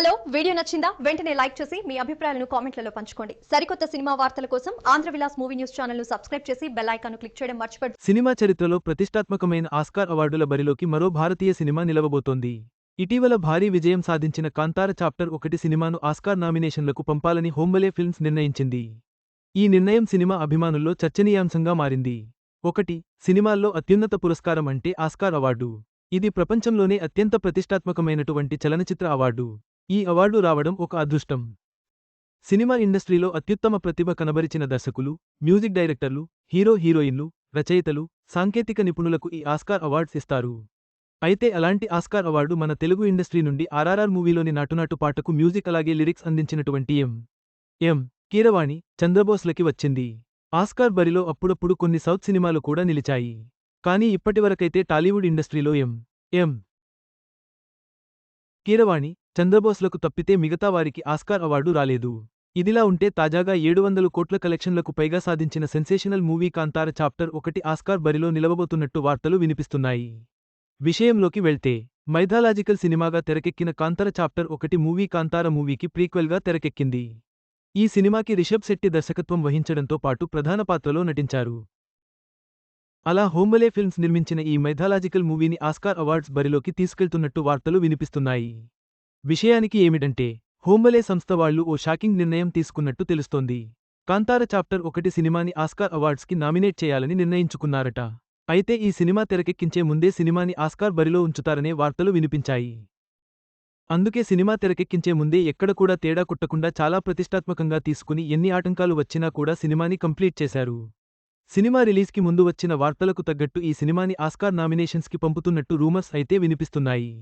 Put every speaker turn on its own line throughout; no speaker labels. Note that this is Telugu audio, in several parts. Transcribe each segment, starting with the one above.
హలో వీడియో నచ్చిందా? వెంటనే లైక్ చేసి మీ అభిప్రాయాలను కామెంట్లలో పంచుకోండి. సరికొత్త సినిమా వార్తల కోసం ఆంధ్ర విలాస్ మూవీ న్యూస్ ఛానల్ను సబ్స్క్రైబ్ చేసి బెల్ ఐకాన్ క్లిక్ చేయడం మర్చిపోద్దు
సినిమా చరిత్రలో ప్రతిష్టాత్మకమైన ఆస్కార్ అవార్డుల బరిలోకి మరో భారతీయ సినిమా నిలవబోతోంది. ఇటీవల భారీ విజయం సాధించిన కాంతార చాప్టర్ ఒకటి సినిమాను ఆస్కార్ నామినేషన్లకు పంపాలని హోంబలే ఫిల్మ్స్ నిర్ణయించింది. ఈ నిర్ణయం సినిమా అభిమానుల్లో చర్చనీయాంశంగా మారింది. ఒకటి సినిమాల్లో అత్యున్నత పురస్కారం అంటే ఆస్కార్ అవార్డు. ఇది ప్రపంచంలోనే అత్యంత ప్రతిష్టాత్మకమైనటువంటి చలనచిత్ర అవార్డు. ఈ అవార్డు రావడం ఒక అదృష్టం. సినిమా ఇండస్ట్రీలో అత్యుత్తమ ప్రతిభ కనబరిచిన దర్శకులు మ్యూజిక్ డైరెక్టర్లు హీరో హీరోయిన్లు రచయితలు సాంకేతిక నిపుణులకు ఈ ఆస్కార్ అవార్డ్స్ ఇస్తారు. అయితే అలాంటి ఆస్కార్ అవార్డు మన తెలుగు ఇండస్ట్రీ నుండి ఆర్ఆర్ఆర్ మూవీలోని నాటునాటు పాటకు మ్యూజిక్ అలాగే లిరిక్స్ అందించినటువంటి ఎం. ఎం. కీరవాణి చంద్రబోస్లకి వచ్చింది. ఆస్కార్ బరిలో అప్పుడప్పుడు కొన్ని సౌత్ సినిమాలు కూడా నిలిచాయి. కానీ ఇప్పటివరకైతే టాలీవుడ్ ఇండస్ట్రీలో ఎం. ఎం. కీరవాణి చంద్రబోస్లకు తప్పితే మిగతా వారికి ఆస్కార్ అవార్డు రాలేదు. ఇదిలా ఉంటే తాజాగా ఏడు వందలు కోట్ల కలెక్షన్లకు పైగా సాధించిన సెన్సేషనల్ మూవీ కాంతార చాప్టర్ ఒకటి ఆస్కార్ బరిలో నిలవబోతున్నట్టు వార్తలు వినిపిస్తున్నాయి. విషయంలోకి వెళ్తే మైథాలాజికల్ సినిమాగా తెరకెక్కిన కాంతార చాప్టర్ ఒకటి మూవీ కాంతార మూవీకి ప్రీక్వెల్గా తెరకెక్కింది. ఈ సినిమాకి రిషబ్ శెట్టి దర్శకత్వం వహించడంతో పాటు ప్రధాన పాత్రలో నటించారు. అలా హోంబలే ఫిల్మ్స్ నిర్మించిన ఈ మైథాలాజికల్ మూవీని ఆస్కార్ అవార్డ్స్ బరిలోకి తీసుకెళ్తున్నట్టు వార్తలు వినిపిస్తున్నాయి. విషయానికి ఏమిటంటే హోంబలే సంస్థ వాళ్ళు ఓ షాకింగ్ నిర్ణయం తీసుకున్నట్టు తెలుస్తోంది. కాంతార చాప్టర్ ఒకటి సినిమాని ఆస్కార్ అవార్డ్స్కి నామినేట్ చేయాలని నిర్ణయించుకున్నారట. అయితే ఈ సినిమా తెరకెక్కించే ముందే సినిమాని ఆస్కార్ బరిలో ఉంచుతారనే వార్తలు వినిపించాయి. అందుకే సినిమా తెరకెక్కించే ముందే ఎక్కడ కూడా తేడా కుట్టకుండా చాలా ప్రతిష్టాత్మకంగా తీసుకుని ఎన్ని ఆటంకాలు వచ్చినా కూడా సినిమాని కంప్లీట్ చేశారు. సినిమా రిలీజ్కి ముందు వచ్చిన వార్తలకు తగ్గట్టు ఈ సినిమాని ఆస్కార్ నామినేషన్స్కి పంపుతున్నట్టు రూమర్స్ అయితే వినిపిస్తున్నాయి.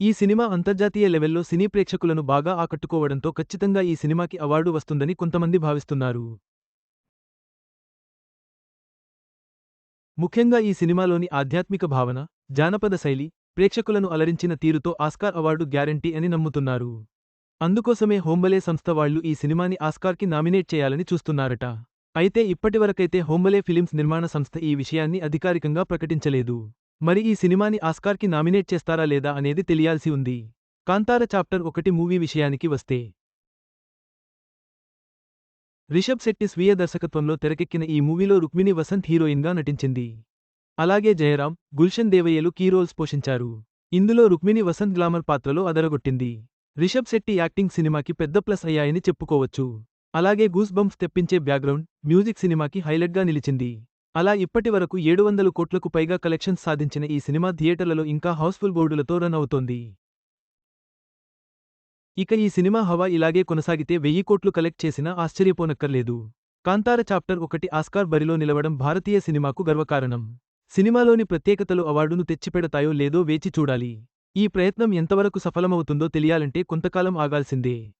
ఈ సినిమా అంతర్జాతీయ లెవెల్లో సినీ ప్రేక్షకులను బాగా ఆకట్టుకోవడంతో ఖచ్చితంగా ఈ సినిమాకి అవార్డు వస్తుందని కొంతమంది భావిస్తున్నారు. ముఖ్యంగా ఈ సినిమాలోని ఆధ్యాత్మిక భావన జానపద శైలి ప్రేక్షకులను అలరించిన తీరుతో ఆస్కార్ అవార్డు గ్యారంటీ అని నమ్ముతున్నారు. అందుకోసమే హోంబలే సంస్థ వాళ్ళు ఈ సినిమాని ఆస్కార్కి నామినేట్ చేయాలని చూస్తున్నారట. అయితే ఇప్పటివరకైతే హోంబలే ఫిలిమ్స్ నిర్మాణ సంస్థ ఈ విషయాన్ని అధికారికంగా ప్రకటించలేదు. మరి ఈ సినిమాని ఆస్కార్కి నామినేట్ చేస్తారా లేదా అనేది తెలియాల్సి ఉంది. కాంతార చాప్టర్ ఒకటి మూవీ విషయానికి వస్తే. రిషబ్ శెట్టి స్వీయ దర్శకత్వంలో తెరకెక్కిన ఈ మూవీలో రుక్మిణి వసంత్ హీరోయిన్గా నటించింది. అలాగే జయరాం గుల్షన్ దేవయ్యలు కీ రోల్స్ పోషించారు. ఇందులో రుక్మిణి వసంత్ గ్లామర్ పాత్రలో అదరగొట్టింది. రిషబ్ శెట్టి యాక్టింగ్ సినిమాకి పెద్ద ప్లస్ అయ్యాయని చెప్పుకోవచ్చు. అలాగే గూస్ బంప్స్ తెప్పించే బ్యాక్గ్రౌండ్ మ్యూజిక్ సినిమాకి హైలైట్గా నిలిచింది. అలా ఇప్పటి వరకు ఏడు వందల కోట్లకు పైగా కలెక్షన్స్ సాధించిన ఈ సినిమా థియేటర్లలో ఇంకా హౌస్ఫుల్ బోర్డులతో రన్ అవుతోంది. ఇక ఈ సినిమా హవా ఇలాగే కొనసాగితే వెయ్యి కోట్లు కలెక్ట్ చేసినా ఆశ్చర్యపోనక్కర్లేదు. కాంతార చాప్టర్ ఒకటి ఆస్కార్ బరిలో నిలవడం భారతీయ సినిమాకు గర్వకారణం. సినిమాలోని ప్రత్యేకతలు అవార్డును తెచ్చిపెడతాయో లేదో వేచి చూడాలి. ఈ ప్రయత్నం ఎంతవరకు సఫలమవుతుందో తెలియాలంటే కొంతకాలం ఆగాల్సిందే.